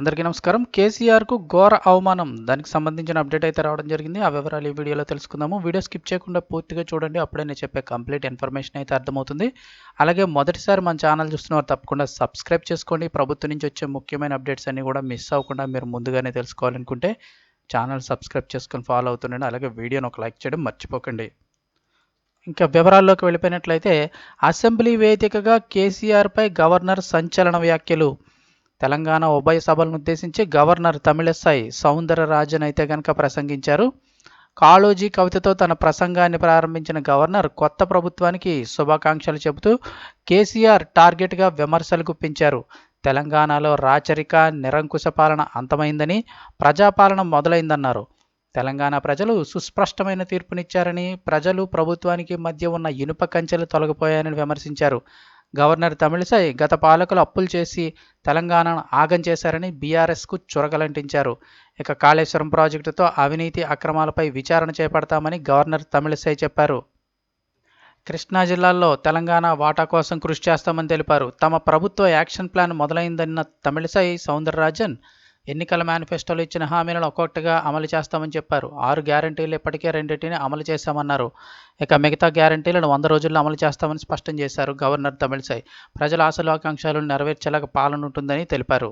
అందరికీ నమస్కారం. కేసీఆర్కు ఘోర అవమానం. దానికి సంబంధించిన అప్డేట్ అయితే రావడం జరిగింది. ఆ వివరాలు ఈ వీడియోలో తెలుసుకుందాము. వీడియో స్కిప్ చేయకుండా పూర్తిగా చూడండి. అప్పుడే నేను చెప్పే కంప్లీట్ ఇన్ఫర్మేషన్ అయితే అర్థమవుతుంది. అలాగే మొదటిసారి మన ఛానల్ చూస్తున్నవారు తప్పకుండా సబ్స్క్రైబ్ చేసుకోండి. ప్రభుత్వం నుంచి వచ్చే ముఖ్యమైన అప్డేట్స్ అన్ని కూడా మిస్ అవ్వకుండా మీరు ముందుగానే తెలుసుకోవాలనుకుంటే ఛానల్ సబ్స్క్రైబ్ చేసుకొని ఫాలో అవుతుండండి. అలాగే వీడియోని ఒక లైక్ చేయడం మర్చిపోకండి. ఇంకా వివరాల్లోకి వెళ్ళిపోయినట్లయితే అసెంబ్లీ వేదికగా కేసీఆర్పై గవర్నర్ సంచలన వ్యాఖ్యలు. తెలంగాణ ఉభయ సభలను ఉద్దేశించి గవర్నర్ తమిళసై సౌందరరాజన్ అయితే కనుక ప్రసంగించారు. కాళోజీ కవితతో తన ప్రసంగాన్ని ప్రారంభించిన గవర్నర్ కొత్త ప్రభుత్వానికి శుభాకాంక్షలు చెబుతూ కేసీఆర్ టార్గెట్గా విమర్శలు గుప్పించారు. తెలంగాణలో రాచరిక నిరంకుశ పాలన అంతమైందని ప్రజాపాలన మొదలైందన్నారు. తెలంగాణ ప్రజలు సుస్పష్టమైన తీర్పునిచ్చారని ప్రజలు ప్రభుత్వానికి మధ్య ఉన్న ఇనుప కంచెలు తొలగిపోయాయని విమర్శించారు. గవర్నర్ తమిళిసై గత పాలకులు అప్పులు చేసి తెలంగాణను ఆగం చేశారని బీఆర్ఎస్కు చురగలంటించారు. ఇక కాళేశ్వరం ప్రాజెక్టుతో అవినీతి అక్రమాలపై విచారణ చేపడతామని గవర్నర్ తమిళిసై చెప్పారు. కృష్ణా జిల్లాలో తెలంగాణ వాటా కోసం కృషి చేస్తామని తెలిపారు. తమ ప్రభుత్వ యాక్షన్ ప్లాన్ మొదలైందన్న తమిళిసై సౌందరరాజన్ ఎన్నికల మేనిఫెస్టోలో ఇచ్చిన హామీలను ఒక్కొక్కటిగా అమలు చేస్తామని చెప్పారు. ఆరు గ్యారంటీలు ఇప్పటికే రెండింటిని అమలు చేశామన్నారు. ఇక మిగతా గ్యారంటీలను వంద రోజుల్లో అమలు చేస్తామని స్పష్టం చేశారు గవర్నర్ తమిళసై. ప్రజల ఆశలు ఆకాంక్షలను నెరవేర్చేలాగా పాలన ఉంటుందని తెలిపారు.